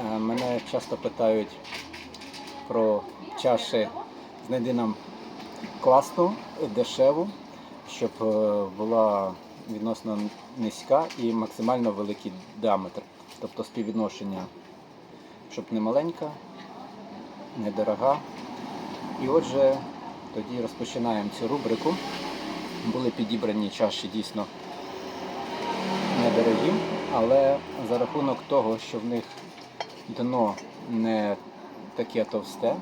Е, Мене часто питають про чаші. Знайди нам класну, дешеву, щоб е, була відносно низька і максимально великий діаметр. Тобто співвідношення, щоб не маленька, не дорога. І отже, тоді розпочинаємо цю рубрику. Були підібрані чаші дійсно недорогі, але за рахунок того, що в них дно не таке товсте, е,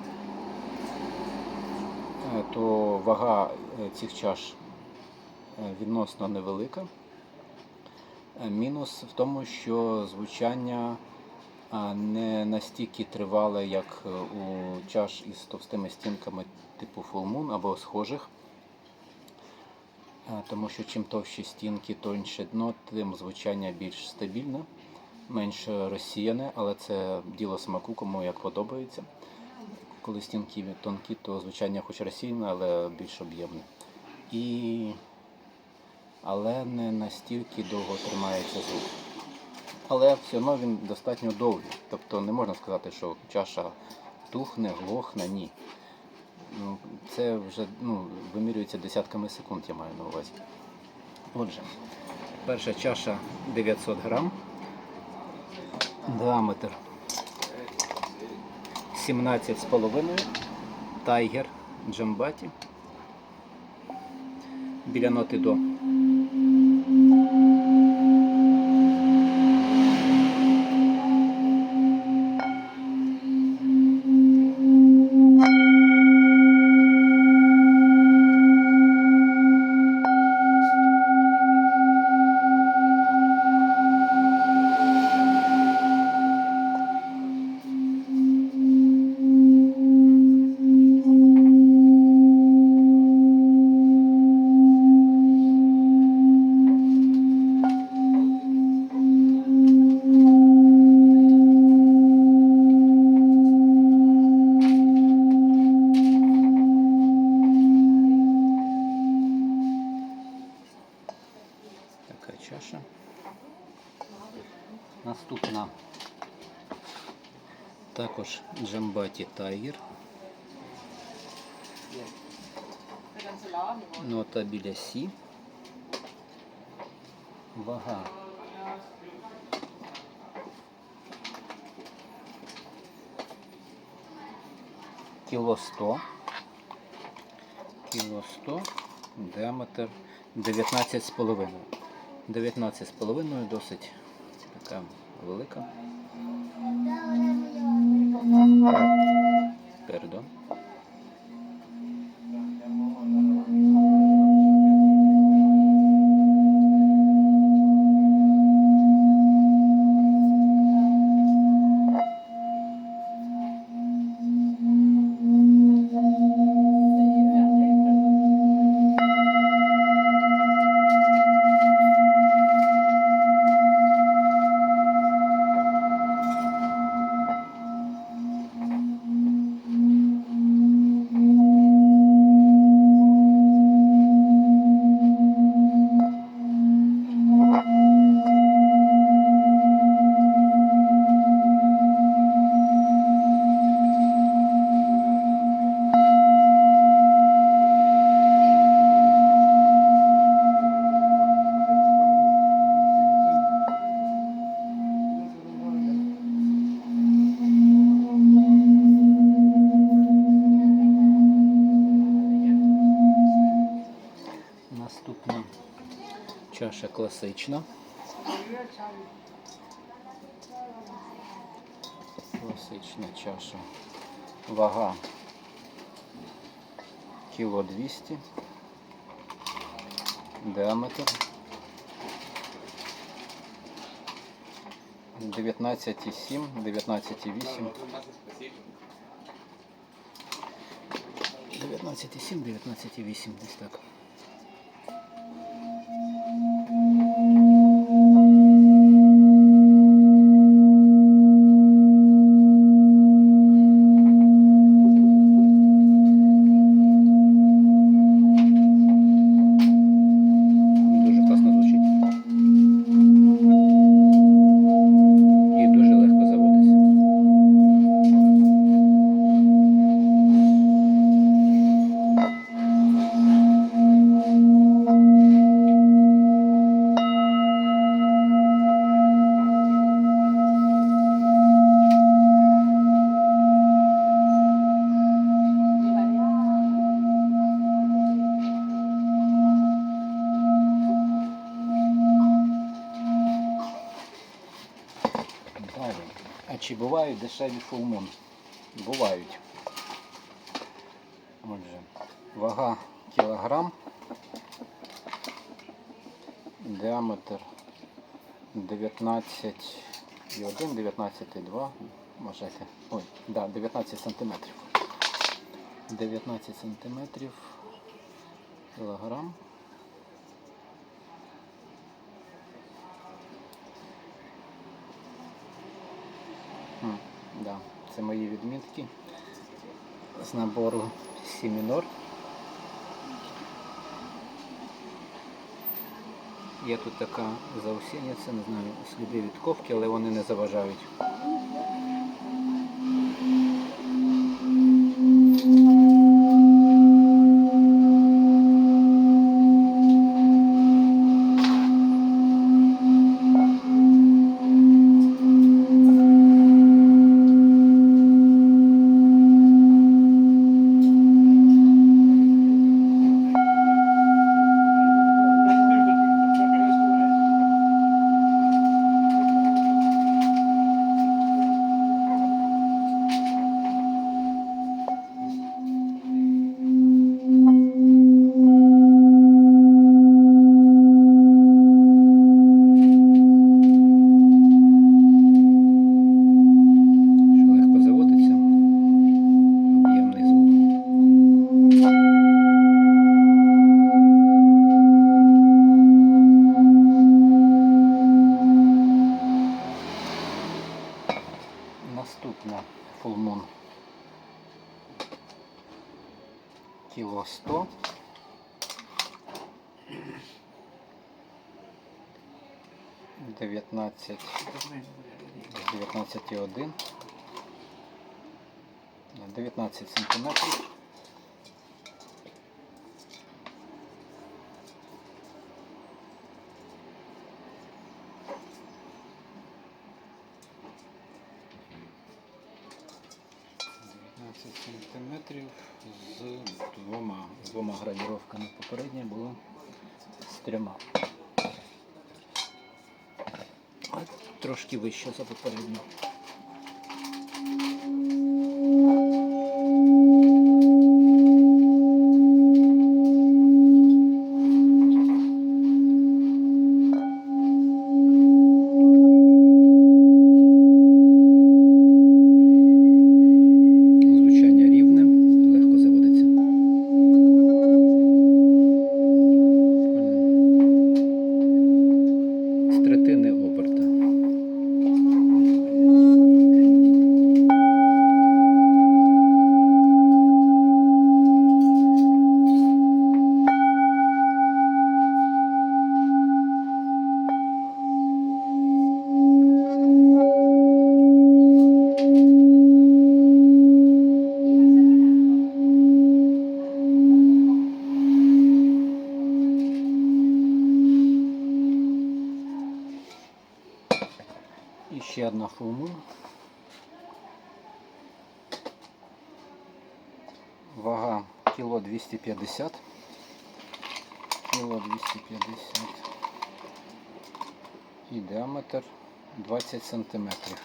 то вага е, цих чаш е, відносно невелика. Мінус в тому, що звучання не настільки тривале, як у чаш із товстими стінками типу Full Moon або схожих. Тому що чим товщі стінки, тоньше дно, тим звучання більш стабільне, менш розсіяне, але це діло смаку, кому як подобається. Коли стінки тонкі, то звучання хоч розсіяне, але більш об'ємне. І... Але не настільки довго тримається звук. Але все одно він достатньо довгий. Тобто не можна сказати, що чаша тухне, глохне, ні. Ну, Це вже ну, вимірюється десятками секунд, я маю на увазі. Отже, перша чаша 900 грам, діаметр 17,5, тайгер джамбаті. Біля ноти до. Наступна також Джамбаті Тайгер. Нота біля Сі. Вага. Кіло 100. Кіло 100. Діаметр 19,5. 19,5 досить така велика. Класична. Класична чаша. Вага кіло 200. Діаметр 19,7, 19,8. 19,7, 19,8, десь так. Чи бувають дешеві фулмун? Бувають. Отже, вага кілограм, діаметр 19,1, 19,2, можете. Ой, да, 19 сантиметрів. 19 сантиметрів кілограм. Да, це мої відмітки з набору Сімінор. Є тут така заусениця, не знаю, сліди від ковки, але вони не заважають. 19 19,1 19 сантиметрів. сантиметрів з двома двома гравіровками попереднє було з трьома. Трошки вище за попередню. 250. Кіло 250. І діаметр 20 сантиметрів.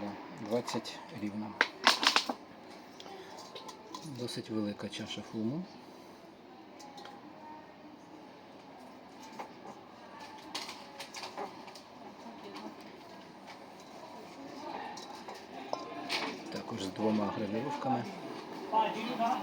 Да, 20 рівно. Досить велика чаша фуму. Також з двома гравіровками. 把局长。